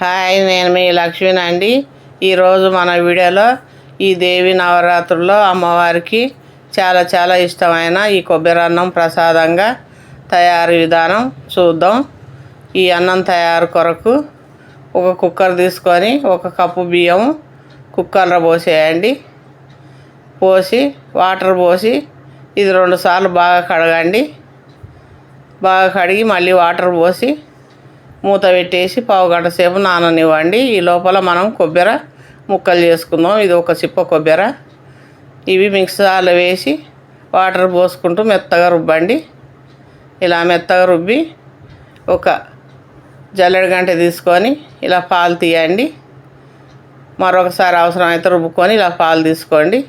Hi నేను మీ లక్ష్మిని అండి. ఈరోజు మన వీడియోలో ఈ దేవి నవరాత్రుల్లో అమ్మవారికి చాలా చాలా ఇష్టమైన ఈ కొబ్బరి అన్నం ప్రసాదంగా తయారు విధానం చూద్దాం. ఈ అన్నం తయారు కొరకు ఒక కుక్కర్ తీసుకొని ఒక కప్పు బియ్యం కుక్కర్లో పోసేయండి. పోసి వాటర్ పోసి ఇది రెండు సార్లు బాగా కడగండి. బాగా కడిగి మళ్ళీ వాటర్ పోసి మూత పెట్టేసి పావు గంట సేపు నాననివ్వండి. ఈ లోపల మనం కొబ్బరి ముక్కలు చేసుకుందాం. ఇది ఒక చిప్ప కొబ్బరి. ఇవి మిక్సర్లో వేసి వాటర్ పోసుకుంటూ మెత్తగా రుబ్బండి ఇలా మెత్తగా రుబ్బి ఒక జల్లెడ గంట తీసుకొని ఇలా పాలు తీయండి. మరొకసారి అవసరమైతే రుబ్బుకొని ఇలా పాలు తీసుకోండి.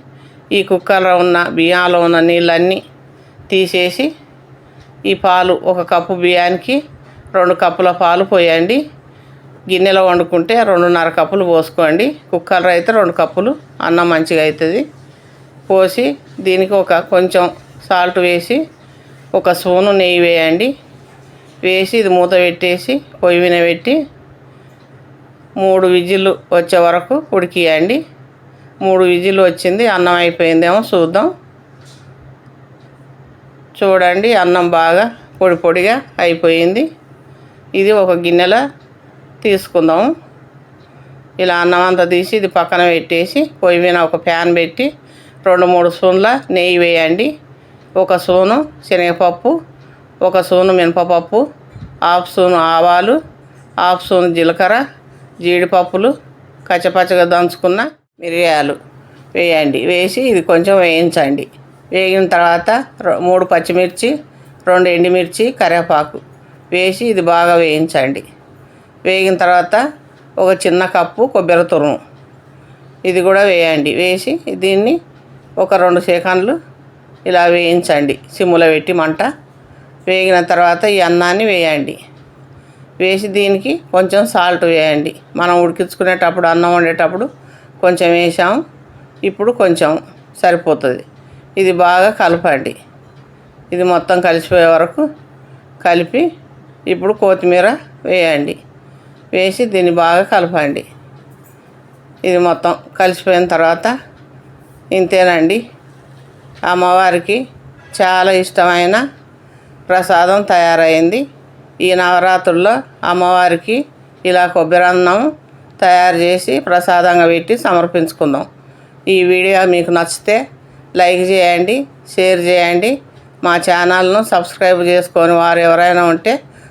ఈ కుక్కర్లో ఉన్న బియ్యంలో ఉన్న నీళ్ళన్నీ తీసేసి ఈ పాలు ఒక కప్పు బియ్యానికి రెండు కప్పుల పాలు పోయండి. గిన్నెలో వండుకుంటే రెండున్నర కప్పులు పోసుకోండి. కుక్కర్లో అయితే రెండు కప్పులు అన్నం మంచిగా అవుతుంది పోసి దీనికి ఒక కొంచెం సాల్ట్ వేసి ఒక స్పూను నెయ్యి వేయండి. వేసి ఇది మూత పెట్టేసి పొయ్యి మీద పెట్టి మూడు విజిల్లు వచ్చే వరకు ఉడికియండి. మూడు విజిల్లు వచ్చింది అన్నం అయిపోయిందేమో చూద్దాం. చూడండి అన్నం బాగా పొడి పొడిగా అయిపోయింది. ఇది ఒక గిన్నెలో తీసుకుందాం. ఇలా అన్నం అంతా తీసి ఇది పక్కన పెట్టేసి పొయ్యి మీద ఒక ప్యాన్ పెట్టి రెండు మూడు స్పూన్ల నెయ్యి వేయండి. ఒక స్పూను శనగపప్పు ఒక స్పూను మినపపప్పు హాఫ్ స్పూను ఆవాలు హాఫ్ స్పూను జీలకర్ర జీడిపప్పులు కచ్చపచ్చగా దంచుకున్న మిరియాలు వేయండి. వేసి ఇది కొంచెం వేయించండి. వేగిన తర్వాత రొ- మూడు పచ్చిమిర్చి రెండు ఎండుమిర్చి కరివేపాకు వేసి ఇది బాగా వేయించండి. వేగిన తర్వాత ఒక చిన్న కప్పు కొబ్బరి తురుము. ఇది కూడా వేయండి. వేసి దీన్ని ఒక రెండు సెకండ్లు ఇలా వేయించండి. సిమ్ములో పెట్టి మంట. వేగిన తర్వాత ఈ అన్నాన్ని వేయండి. వేసి దీనికి కొంచెం సాల్ట్ వేయండి. మనం ఉడికించుకునేటప్పుడు అన్నం వండేటప్పుడు కొంచెం వేసాం. ఇప్పుడు కొంచెం సరిపోతుంది. ఇది బాగా కలపండి. ఇది మొత్తం కలిసిపోయే వరకు కలిపి ఇప్పుడు కొత్తిమీర వేయండి. వేసి దీన్ని బాగా కలపండి. ఇది మొత్తం కలిసిపోయిన తర్వాత ఇంతేనండి. అమ్మవారికి చాలా ఇష్టమైన ప్రసాదం తయారైంది. ఈ నవరాత్రుల్లో అమ్మవారికి ఇలా కొబ్బరి అన్నం తయారు చేసి ప్రసాదంగా పెట్టి సమర్పించుకుందాం. ఈ వీడియో మీకు నచ్చితే లైక్ చేయండి షేర్ చేయండి. మా ఛానల్ను సబ్స్క్రైబ్ చేసుకొని వారు ఎవరైనా ఉంటే